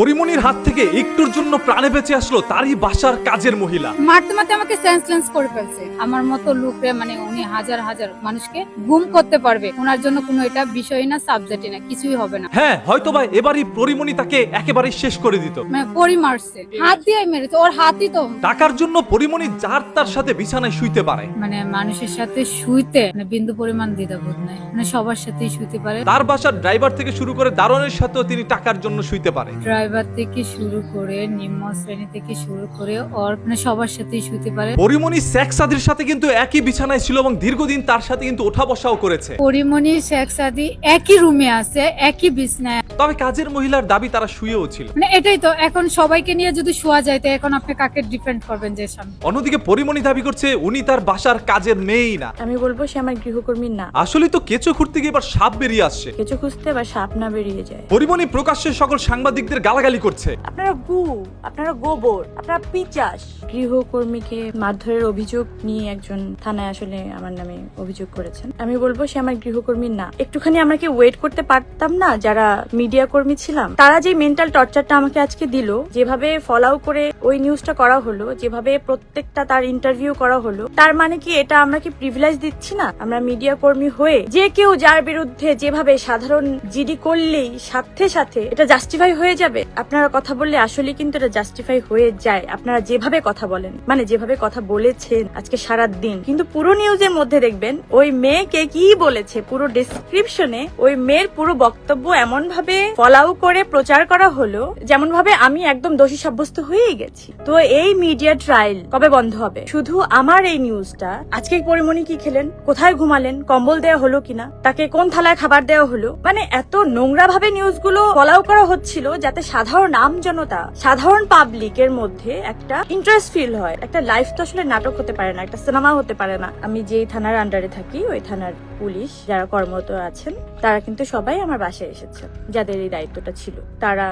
পরিমণির হাত থেকে একটুর জন্য প্রাণে বেঁচে আসলো তারই বাসার কাজের মহিলা। মারতে মারতে আমাকে সেন্সলেন্স করে ফেলছে। আমার মতো লোকরে মানে উনি হাজার হাজার মানুষকে গুম করতে পারবে। ওনার জন্য কোনো এটা বিষয় না সাবজেক্টই না কিছুই হবে না। হ্যাঁ হয়তোবা এবারই পরিমণি তাকে একেবারেই শেষ করে দিত। মানে পরি মারছে। হাত দিয়ে মেরেছে ওর হাতই তো। টাকার জন্য পরিমণি যার তার সাথে বিছানায় শুইতে পারে। মানে মানুষের সাথে শুইতে মানে বিন্দু পরিমাণ দ্বিধাবোধ নাই। মানে সবার সাথেই শুইতে পারে। তার বাসার ড্রাইভার থেকে শুরু করে দারোয়ানের সাথেও তিনি টাকার জন্য শুইতে পারে। ড্রাইভার থেকে শুরু করে নিম্ন শ্রেণি থেকে শুরু করে ওর মানে সবার সাথেই শুইতে পারে। পরিমণি শেখ সাদির সাথে কিন্তু একই বিছানায় ছিল এবং দীর্ঘদিন তার সাথে কিন্তু ওঠা বসাও করেছে। পরিমণি শেখ সাদি একই রুমে আছে একই বিছনায়। তবে কাজের মহিলার দাবি তারা শুয়েও ছিল। মানে এটাই তো এখন সবাইকে নিয়ে যদি শোয়া যায় তো এখন আপনি কাকে ডিপেন্ড করবেন যে সামনে? অন্যদিকে পরিমণি দাবি করছে উনি তার বাসার কাজের মেয়েই না। আমি বলব সে আমার গৃহকর্মী না। আসলে তো কেঁচো খুঁড়তে গিয়ে এবার সাপ বেরিয়ে আসছে। কেঁচো খুঁজতে বা সাপ না বেরিয়ে যায়। পরিমণি প্রকাশ্যে সকল সাংবাদিকদের গালাগালি করছে। আপনারা গু আপনারা গোবর আপনারা পিচাস। গৃহকর্মীকে মারধরের অভিযোগ নিয়ে একজন থানায় আসলে আমার নামে অভিযোগ করেছেন। আমি বলব সে আমার গৃহকর্মী না। একটুখানি আমাকে ওয়েট করতে পারতাম না যারা মিডিয়া কর্মী ছিলাম। তারা যে মেন্টাল টর্চারটা আমাকে আজকে দিল যেভাবে ফলাও করে ওই নিউজটা করা হলো যেভাবে প্রত্যেকটা তার ইন্টারভিউ করা হলো তার মানে কি এটা আমরা কি প্রিভিলেজ দিচ্ছি না? আমরা মিডিয়া কর্মী হয়ে যে কেউ যার বিরুদ্ধে যেভাবে সাধারণ জিডি করলেই সাথে সাথে এটা জাস্টিফাই হয়ে যাবে? আপনারা কথা বললে আসলে কিন্তু এটা জাস্টিফাই হয়ে যায়। আপনারা যেভাবে কথা বলেন মানে যেভাবে কথা বলেছেন আজকে সারা দিন কিন্তু পুরো নিউজের মধ্যে দেখবেন, ওই মেয়েকে কি বলেছে? পুরো ডেসক্রিপশনে ওই মেয়ের পুরো বক্তব্য এমন ভাবে ফলাও করে প্রচার করা হলো যেমন ভাবে আমি একদম দোষী সাব্যস্ত হয়েই গেছি। তো এই মিডিয়া ট্রায়াল কবে বন্ধ হবে? শুধু আমার এই নিউজটা আজকে পরিমণি কি খেলেন? কোথায় ঘুমালেন? কম্বল দেওয়া হলো কিনা? তাকে কোন থালায় খাবার দেওয়া হলো? মানে এত নোংরা ভাবে নিউজগুলো ফলাও করা হচ্ছিল, যাতে সাধারণ আম জনতা সাধারণ পাবলিকের মধ্যে একটা ইন্টারেস্ট ফিল হয়। একটা লাইফ তো আসলে নাটক হতে পারে না, একটা সিনেমা হতে পারে না। আমি যেই থানার আন্ডারে থাকি, ওই থানার পুলিশ যারা কর্মরত আছেন, তারা কিন্তু সবাই আমার বাসায় এসেছে, যাদের এই দায়িত্বটা ছিল। তারা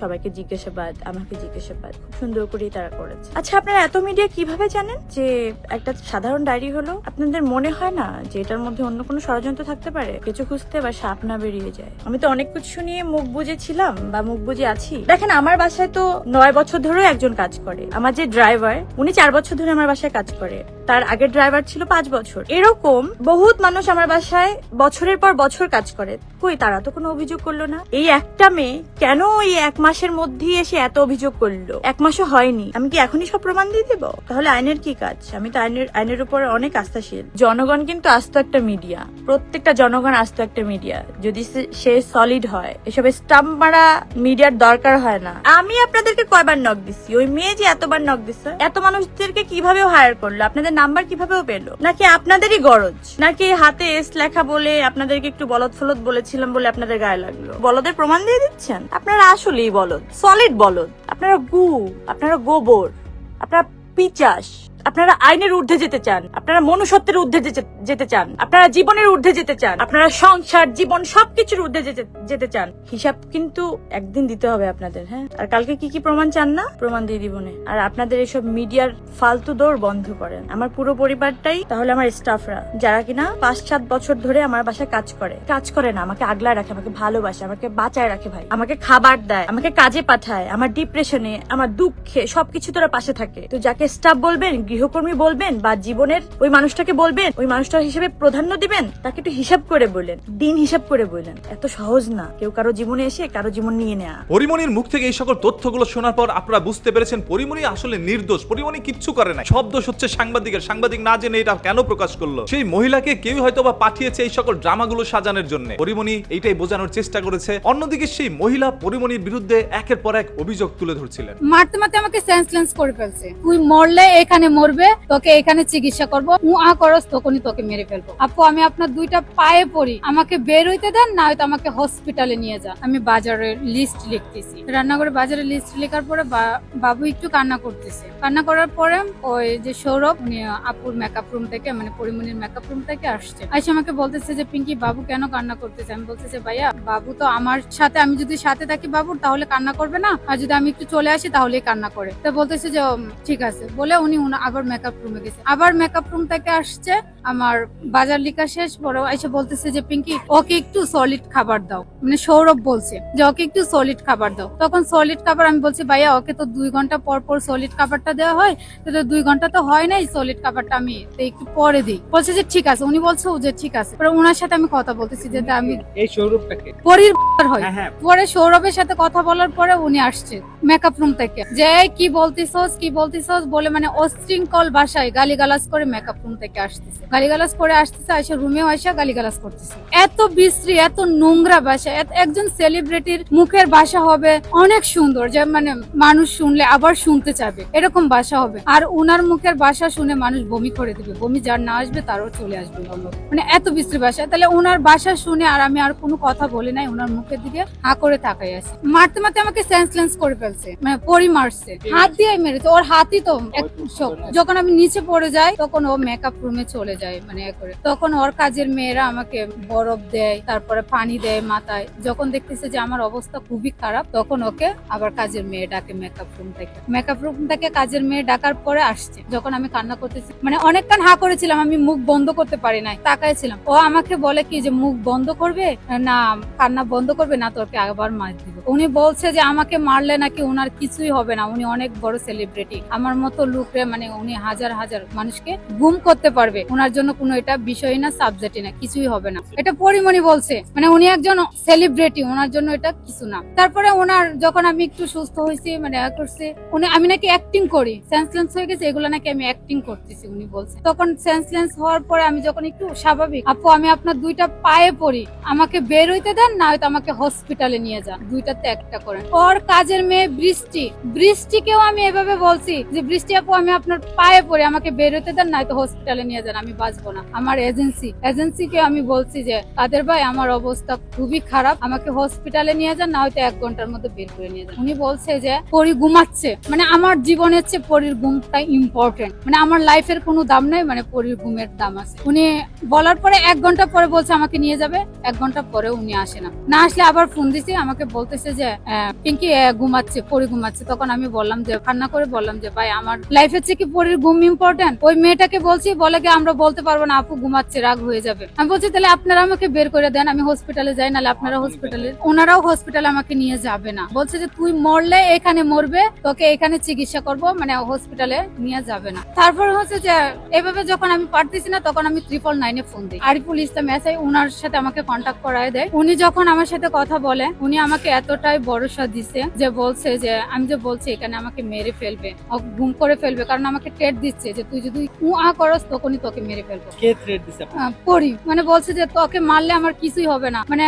সবাইকে জিজ্ঞাসাবাদ, আমাকে জিজ্ঞাসাবাদ, খুব সুন্দর করেই তারা করেছে। আচ্ছা আপনারা এত মিডিয়া কীভাবে জানেন যে একটা সাধারণ ডায়েরি হলো? আপনাদের মনে হয় না যে এটার মধ্যে অন্য কোনো ষড়যন্ত্র থাকতে পারে? কিছু খুঁজতে বা সাপ না বেরিয়ে যায়। আমি তো অনেক কিছু নিয়ে মুখ বুঝেছিলাম বা মুখ বুঝে আছি দেখেন, আমার বাসায় তো নয় বছর ধরে একজন কাজ করে। আমার যে ড্রাইভার উনি চার বছর ধরে আমার বাসায় কাজ করে। তার আগের ড্রাইভার ছিল পাঁচ বছর। এরকম বহুত মানুষ আমার বাসায় বছরের পর বছর কাজ করে। কই, তারা তো কোনো অভিযোগ করল না। এই একটা মেয়ে কেন এই এক মাসের মধ্যেই এসে এত অভিযোগ করল? এক মাসও হয়নি। আমি কি এখনই সব প্রমাণ দিয়ে দিব? তাহলে আইনের কি কাজ? আমি তো আইনের আইনের উপর অনেক আস্থাশীল। জনগণ কিন্তু আস্ত একটা মিডিয়া প্রত্যেকটা জনগণ আস্ত একটা মিডিয়া যদি সে- সলিড হয়, এসব স্টাম্প মারা মিডিয়ার দরকার হয় না। আমি আপনাদেরকে কয়বার নক দিছি? ওই মেয়ে যে এতবার নক দিছে, এত মানুষদেরকে কীভাবে হায়ার করল? আপনাদের নাম্বার কীভাবে পেল? নাকি আপনাদেরই গরজ? নাকি হাতে এস লেখা বলে আপনাদেরকে একটু বলদ ফলদ বলেছিলাম বলে আপনাদের গায়ে লাগল? বলদের প্রমাণ দিয়ে দিচ্ছেন? আপনারা আসলেই বলদ সলিড বলদ। আপনারা গু, আপনারা গোবর, আপনারা পিচাস। আপনারা আইনের ঊর্ধ্বে যেতে চান, আপনারা মনুষ্যত্বের ঊর্ধ্বে যেতে- চান, আপনারা জীবনের ঊর্ধ্বে যেতে চান, আপনারা সংসার, জীবন সবকিছুর ঊর্ধ্বে যেতে- চান, হিসাব কিন্তু একদিন দিতে হবে আপনাদের হ্যাঁ? আর কালকে কি কি প্রমাণ চান না? প্রমাণ দিয়ে দিবনে আর আপনাদের এসব মিডিয়ার ফালতু দৌড় বন্ধ করেন। আমার পুরো পরিবারটাই, তাহলে আমার স্টাফরা, যারা কিনা পাঁচ সাত বছর ধরে আমার বাসায় কাজ করে। কাজ করে না, আমাকে আগলায় রাখে, আমাকে ভালোবাসে, আমাকে বাঁচায় রাখে ভাই। আমাকে খাবার দেয়, আমাকে কাজে পাঠায়, আমার ডিপ্রেশনে আমার দুঃখে সবকিছু তোরা পাশে থাকে। তো যাকে স্টাফ বলবেন গৃহকর্মী বলবেন বা জীবনের ওই মানুষটাকে বলবেন ওই মানুষটার হিসেবে প্রাধান্য দিবেন তাকে একটু হিসাব করে বললেন দিন হিসাব করে বললেন। এত সহজ না। কেউ কারও জীবনে এসে কারও জীবন নিয়ে নেয়া। পরিমণির মুখ থেকে এই সকল তথ্যগুলো শোনার পর আপনারা বুঝতে পেরেছেন পরিমণি আসলে নির্দোষ। পরিমণি কিচ্ছু করে না সব দোষ হচ্ছে সাংবাদিকের। সাংবাদিক না জেনে এটা কেন প্রকাশ করল? সেই মহিলাকে কেউ হয়তো বা পাঠিয়েছে এই সকল ড্রামাগুলো সাজানোর জন্য। পরিমণি এইটাই বোঝানোর চেষ্টা করেছে। অন্যদিকে সেই মহিলা পরিমণির বিরুদ্ধে একের পর এক অভিযোগ তুলে ধরছিলেন। মারতে মারতে আমাকে সেন্সলেন্স করে ফেলছে। তুই মরলে এখানে মরবে তোকে এখানে চিকিৎসা করব। উহা করস, তখনই তোকে মেরে ফেলব। আপু, আমি আপনার দুইটা পায়ে পড়ি। আমাকে বের হইতে দেন, না হয়তো আমাকে হসপিটালে নিয়ে যান। আমি বাজারের লিস্ট লিখতেছি। রান্নাঘরে বাজারের লিস্ট লেখার পরে বাবু একটু কান্না করতেছে। কান্না করার পরে ওই যে সৌরভ, উনি আপুর মেকআপ রুম থেকে মানে পরিমণির মেকআপ রুম থেকে আসছে। আইসে আমাকে বলতেছে যে, পিঙ্কি, বাবু কেন কান্না করতেছে? আমি বলতেছে, ভাইয়া, বাবু তো আমার সাথে, আমি যদি সাথে থাকি বাবুর, তাহলে কান্না করবে না। আর যদি আমি একটু চলে আসি, তাহলেই কান্না করে। তো বলতেছে যে ঠিক আছে। বলে উনি আবার মেকআপ রুমে গেছে। আবার মেকআপ রুম থেকে আসছে আমার বাজার লিখা শেষ পরে এসে বলতেছে যে পিঙ্কি ওকে একটু সলিড খাবার দাও। মানে সৌরভ বলছে যে ওকে একটু সলিড খাবার দাও। তখন সলিড খাবার আমি বলছি ভাইয়া ওকে তো দুই ঘণ্টা পর পর সলিড খাবারটা দেওয়া হয় তো তো দুই ঘণ্টা তো হয় নাই সলিড খাবারটা আমি একটু পরে দিই। বলছে যে ঠিক আছে। উনি বলছে যে ঠিক আছে। পরে ওনার সাথে আমি কথা বলতেছি যে আমি এই শোরুমটাকে পরির হয়। হ্যাঁ হ্যাঁ। পরে সৌরভের সাথে কথা বলার পরে উনি আসছে মেকআপ রুম থেকে। যে কি বলতিছস কি বলতিছস? বলে মানে অশৃঙ্খল ভাষায় গালিগালাজ করে মেকআপ রুম থেকে আসতেছে। গালিগালাজ করে আসতেছে এসে রুমেও এসে গালিগালাজ করতেছে। এত বিশ্রী এত নোংরা বাসা। একজন সেলিব্রিটির মুখের বাসা হবে অনেক সুন্দর। যে মানে মানুষ শুনলে আবার শুনতে চাবে। এরকম বাসা হবে। আর উনার মুখের বাসা শুনে মানুষ বমি করে দিবে। বমি যার না আসবে তারও চলে আসবে মানে এত বিশ্রী ভাষা তাহলে ওনার বাসা শুনে আর আমি আর কোনো কথা বলি নাই উনার মুখের দিকে হা করে তাকাই আছি। মারতে মারতে আমাকে সেন্সলেন্স করে ফেলছে। মানে পরি মারছে। হাত দিয়ে মেরেছে। ওর হাতই তো এক শক্ত। যখন আমি নিচে পড়ে যাই, তখন ও মেকআপ রুমে চলে যায় মানে করে। তখন ওর কাজের মেয়েরা আমাকে বরফ দেয়, তারপরে পানি দেয় মাথায়। যখন দেখতেছে যে আমার অবস্থা খুবই খারাপ, তখন ওকে আবার কাজের মেয়ে ডাকে মেকআপ রুম থেকে। মেকআপ রুম থেকে কাজের মেয়ে ডাকার পরে আসছে। যখন আমি কান্না করতেছি মানে অনেকক্ষণ হা করেছিলাম, আমি মুখ বন্ধ করতে পারি নাই, তাকাইছিলাম। ও আমাকে বলে কি যে, মুখ বন্ধ করবে? না, কান্না বন্ধ করবে না, তোকে আবার মার দিব। উনি বলছে যে, আমাকে মারলে নাকি ওনার কিছুই হবে না, উনি অনেক বড় সেলিব্রিটি আমার মতো লোকরে মানে উনি হাজার হাজার মানুষকে গুম করতে পারবে। ওনার জন্য কোনো এটা বিষয় না সাবজেক্টই না, কিছুই হবে না। এটা পরিমণি বলছে। মানে উনি একজন সেলিব্রিটি ওনার জন্য এটা কিছু না। তারপরে ওনার যখন আমি একটু সুস্থ হয়েছি মানে করছি, উনি, আমি নাকি অ্যাক্টিং করি। সেন্সলেন্স হয়ে গেছে, এগুলো নাকি আমি অ্যাক্টিং করতেছি, উনি বলছে। তখন সেন্সলেন্স হওয়ার পরে আমি যখন একটু স্বাভাবিক, আপু, আমি আপনার দুইটা পায়ে পড়ি, আমাকে বের হইতে দেন, না হয়তো আমাকে হসপিটালে নিয়ে যান। দুইটাতে একটা করেন। ওর কাজের মেয়ে বৃষ্টি, বৃষ্টিকেও আমি এভাবে বলছি যে, বৃষ্টি আপু, আমি আপনার পায়ে পড়ি আমাকে বের হইতে দেন না হয়তো হসপিটালে নিয়ে যান, আমি বাঁচবো না। আমার এজেন্সি এজেন্সিকে আমি বলছি যে তাদের ভাই, আমার অবস্থা খুবই খারাপ, আমাকে হসপিটালে নিয়ে যান না হয়তো এক ঘণ্টার মধ্যে বের করে নিয়ে যান। উনি বলছে যে, পরি ঘুমাচ্ছে। মানে আমার জীবনের চেয়ে পরির ঘুমটা ইম্পর্টেন্ট মানে আমার লাইফের কোনো দাম নাই মানে পরির ঘুমের দাম আছে। উনি বলার পরে এক ঘণ্টা পরে বলছে, আমাকে নিয়ে যাবে। এক ঘণ্টা পরে উনি আসে না। না আসলে আবার ফোন দিছি, আমাকে বলতেছে যে পিঙ্কি ঘুমাচ্ছে, পরি ঘুমাচ্ছে। তখন আমি বললাম যে, কান্না করে বললাম যে, ভাই, আমার লাইফের চেয়ে কি পরির ঘুম ইম্পর্টেন্ট ওই মেয়েটাকে বলছি বলে কি আমরা বলতে পারব না আপু ঘুমাচ্ছে রাগ হয়ে যাবে। আমি বলছি তাহলে আপনারা আমাকে বের করে দেন আমি হসপিটালে যাই নাহলে আপনারা হসপিটালে ওনারাও হসপিটালে আমাকে নিয়ে যাবে না। বলছে যে তুই মরলে এখানে মরবে তোকে এখানে চিকিৎসা করব মানে হসপিটালে নিয়ে যাবে না। তারপর হচ্ছে যে এভাবে যখন আমি পারতেছি না তখন আমি ট্রিপল নাইনে ফোন দিই। আরিফুল ইসলাম এসআই ওনার সাথে আমাকে কন্ট্যাক্ট করায় দেয়। উনি যখন আমার সাথে কথা বলে উনি আমাকে এতটাই ভরসা দিছে যে বলছে যে আমি যে বলছি এখানে আমাকে মেরে ফেলবে গুম করে ফেলবে। কারণ আমাকে টেট দিচ্ছে যে তুই যদি উ আ করস তখনই তোকে মেরে ফেলব। কে থ্রেড দিছে পড়ি মানে বলছে যে তোকে মারলে আমার কিছুই হবে না। মানে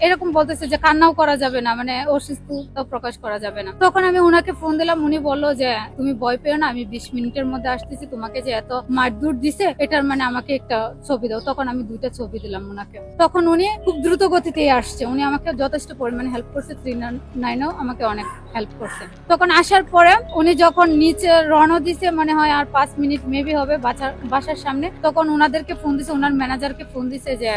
এরকম বলতেছে যে কান্নাও করা যাবে না। মানে অসুস্থতা প্রকাশ করা যাবে না। তখন আমি ওনাকে ফোন দিলাম। উনি বলল যে তুমি ভয় পেও না। আমি বিশ মিনিটের মধ্যে আসতেছি। তোমাকে যে এত মারধর দিছে এটার মানে আমাকে একটা ছবি দাও। তখন আমি দুইটা ছবি দিলাম উনাকে। তখন উনি খুব দ্রুত গতিতে আসছে। উনি আমাকে যথেষ্ট পরিমাণে হেল্প করছে। থ্রি নাইনও আমাকে অনেক হেল্প করছে। তখন আসার পরে উনি যখন নিচে রওনা দিছে মনে হয় আর পাঁচ মিনিট মেবি হবে বাসার সামনে। তখন ওনাদেরকে ফোন দিছে, ওনার ম্যানেজারকে ফোন দিছে যে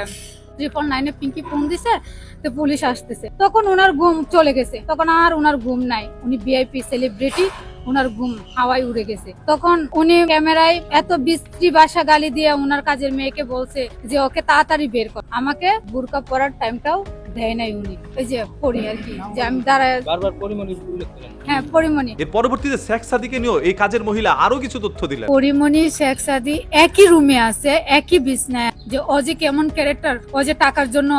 ট্রিপল নাইনে পিঙ্কি ফোন দিছে, তো পুলিশ আসতেছে। তখন ওনার ঘুম চলে গেছে। তখন আর ওনার ঘুম নাই। উনি ভিআইপি সেলিব্রিটি ওনার ঘুম হাওয়ায় উড়ে গেছে। তখন উনি ক্যামেরায় এত বিশ্রী ভাষা গালি দিয়ে ওনার কাজের মেয়েকে বলছে যে, ওকে তাড়াতাড়ি বের কর। আমাকে বুরকা পরার টাইমটাও দেয় নাই উনি। ওই যে পড়ি আর কি যে আমি দাঁড়ায় বারবার পরিমণি হ্যাঁ পরিমণি। এর পরবর্তীতে শেখ সাদিকে নিয়েও এই কাজের মহিলা আরও কিছু তথ্য দিলেন। পরিমণি শেখ সাদি একই রুমে আছে একই বিছনায় যে ও যে কেমন ক্যারেক্টার ও যে টাকার জন্য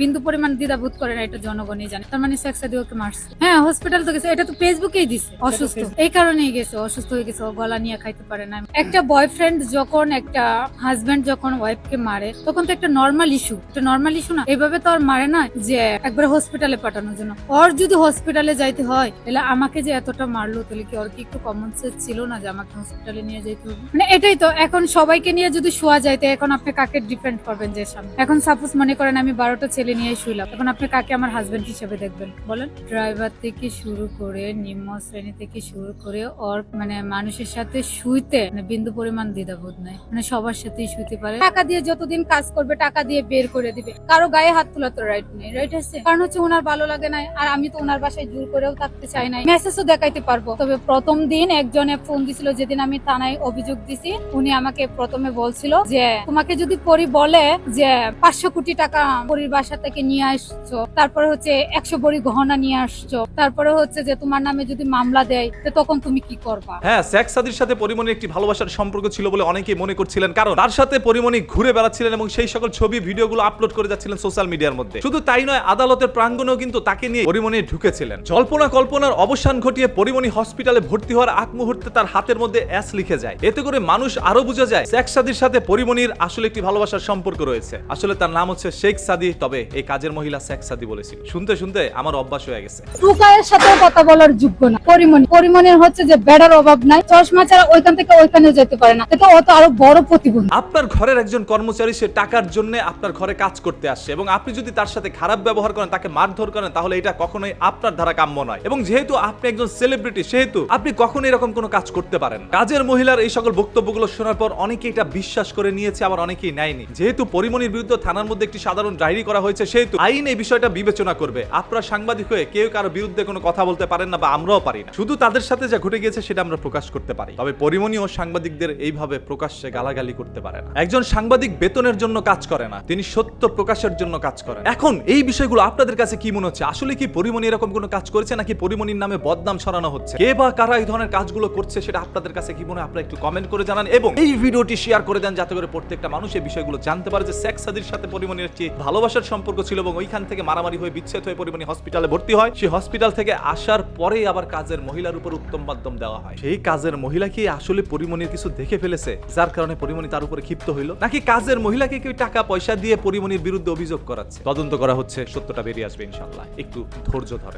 বিন্দু পরিমাণ দ্বিধাবোধ করে না এটা জনগণই জানে। তার মানে শেখ সাদি ওকে মারছে? হ্যাঁ হসপিটাল তো গেছে। এটা তো ফেসবুকেই দিছে। অসুস্থ। এই কারণেই গেছে অসুস্থ হয়ে গেছে গলা নিয়ে খাইতে পারে না। একটা বয়ফ্রেন্ড যখন একটা হাজবেন্ড যখন ওয়াইফকে মারে তখন তো একটা নর্মাল ইস্যু একটা নর্মাল ইস্যু না। এইভাবে তো আর মারে না যে একবার হসপিটালে পাঠানোর জন্য। ওর যদি হসপিটালে যাইতে হয় তাহলে আমাকে যে এতটা মারলো তাহলে কি ওর কি একটু কমন সেন্স ছিল না যে আমাকে হসপিটালে নিয়ে যেতে হবে? মানে এটাই তো। এখন সবাইকে নিয়ে যদি শোয়া যাইতে এখন আপনি কাকে ডিপেন্ড করবেন যে সামনে? এখন সাপোজ মনে করেন আমি বারোটা ছেলে ঠেলে নিয়ে শুইলাম। এখন আপনি কাকে আমার হাজবেন্ড হিসেবে দেখবেন? বলেন। ড্রাইভার থেকে শুরু করে নিম্ন শ্রেণি থেকে শুরু করে ওর মানে মানুষের সাথে শুইতে মানে বিন্দু পরিমাণ দ্বিধাবোধ নাই। মানে সবার সাথেই শুইতে পারে। টাকা দিয়ে যতদিন কাজ করবে টাকা দিয়ে বের করে দিবে। কারও গায়ে হাত তোলা তো রাইট নেই রাইট আছে? কারণ হচ্ছে ওনার ভালো লাগে নাই আর আমি তো ওনার বাসায় জোর করেও থাকতে চাই নাই। মেসেজও দেখাইতে পারব। তবে প্রথম দিন একজনে ফোন দিছিল যেদিন আমি থানায় অভিযোগ দিছি উনি আমাকে প্রথমে বলছিল যে তোমাকে যদি পরি বলে যে পাঁচশো কোটি টাকা পরির বাসা থেকে নিয়ে আসছো, তারপরে হচ্ছে একশো বড়ি গহনা নিয়ে আসছো, তারপরে হচ্ছে যে তোমার নামে যদি মামলা দেয়, তো তখন তুমি কি করবা? হ্যাঁ শেখ সাদির সাথে পরিমণির একটি ভালোবাসার সম্পর্ক ছিল বলে অনেকেই মনে করছিলেন, কারণ তার সাথে পরিমণি ঘুরে বেড়াচ্ছিলেন এবং সেই সকল ছবি, ভিডিওগুলো আপলোড করে যাচ্ছিলেন সোশ্যাল মিডিয়ার মধ্যে। শুধু তাই নয়, আদালতের প্রাঙ্গণেও কিন্তু তাকে নিয়ে পরিমণি ঢুকেছিলেন। জল্পনা কল্পনার অবসান ঘটিয়ে পরিমণি হসপিটালে ভর্তি হওয়ার আগ মুহূর্তে তার হাতের মধ্যে অ্যাস লিখে যায়। এতে করে মানুষ আরও বুঝে যায়, শেখ সাদির সাথে পরিমণির আসলে একটি ভালোবাসার সম্পর্ক রয়েছে। আসলে তার নাম হচ্ছে শেখ সাদি তবে এই কাজের মহিলা শেখ সাদি বলেছিল। শুনতে শুনতে আমার অভ্যাস হয়ে গেছে। টুকায়ের সাথে কথা বলার যোগ্য না। পরিমণি। পরিমণির হচ্ছে যে বেড়ার অভাব নাই। চশমা ছাড়া ওইখান থেকে ওইখানে যেতে পারে না। এটা ও তো আরও বড় প্রতিবন্ধী। আপনার ঘরের একজন কর্মচারী সে টাকার জন্য আপনার ঘরে কাজ করতে আসছে এবং আপনি যদি তার সাথে খারাপ ব্যবহার করেন তাকে মারধর করেন তাহলে এটা কখনোই আপনার দ্বারা কাম্য নয়। এবং যেহেতু আপনি একজন সেলিব্রিটি সেহেতু আপনি কখনো এরকম কোনো কাজ করতে পারেন কাজের মহিলার এই সকল বক্তব্যগুলো শোনার পর অনেকেই এটা বিশ্বাস করে নিয়েছে আবার অনেকেই নেয়নি। যেহেতু পরিমণির বিরুদ্ধে থানার মধ্যে একটি সাধারণ ডায়েরি করা হয়েছে সেহেতু আইন এই বিষয়টা বিবেচনা করবে। আপনারা সাংবাদিক হয়ে কেউ কারও বিরুদ্ধে কোনো কথা বলতে পারেন না বা আমরাও পারি না। শুধু তাদের সাথে যা ঘটে গিয়েছে সেটা আমরা প্রকাশ করতে পারি। তবে পরিমণি ও সাংবাদিকদের এইভাবে প্রকাশ্যে গালাগালি করতে পারে না। একজন সাংবাদিক বেতনের জন্য কাজ করে না, তিনি সত্য প্রকাশের জন্য কাজ করেন। এখন এই বিষয়গুলো আপনাদের কাছে কি মনে হচ্ছে? আসলে কি পরিমণি এরকম কোনো কাজ করেছে নাকি পরিমণির নামে বদনাম ছড়ানো হচ্ছে? কে বা কারা এই ধরনের কাজগুলো করছে সেটা আপনাদের কাছে কি মনে হয়? আপনারা একটু কমেন্ট করে জানান এবং এই ভিডিওটি শেয়ার করে দেন যাতে করে প্রত্যেকটা মানুষ এই বিষয়গুলো জানতে পারে যে সেক্স সাদির সাথে পরিমণির একটি ভালোবাসার সম্পর্ক ছিল এবং ওইখান থেকে মারামারি হয়ে বিচ্ছেদ হয়ে পরিমাণে হসপিটালে ভর্তি হয়। সেই হসপিটাল থেকে আসার পরে আবার কাজের মহিলার উপর উত্তম মাধ্যম দেওয়া হয়। সেই কাজের মহিলা কি আসলে পরিমণির কিছু দেখে ফেলেছে? যার কারণে পরিমণি তার উপরে ক্ষিপ্ত হইল। নাকি কাজের মহিলাকে কেউ টাকা পয়সা দিয়ে পরিমণির বিরুদ্ধে অভিযোগ করাচ্ছে? তদন্ত করা হচ্ছে, সত্যটা বেরিয়ে আসবে ইনশাল্লাহ একটু ধৈর্য ধরেন।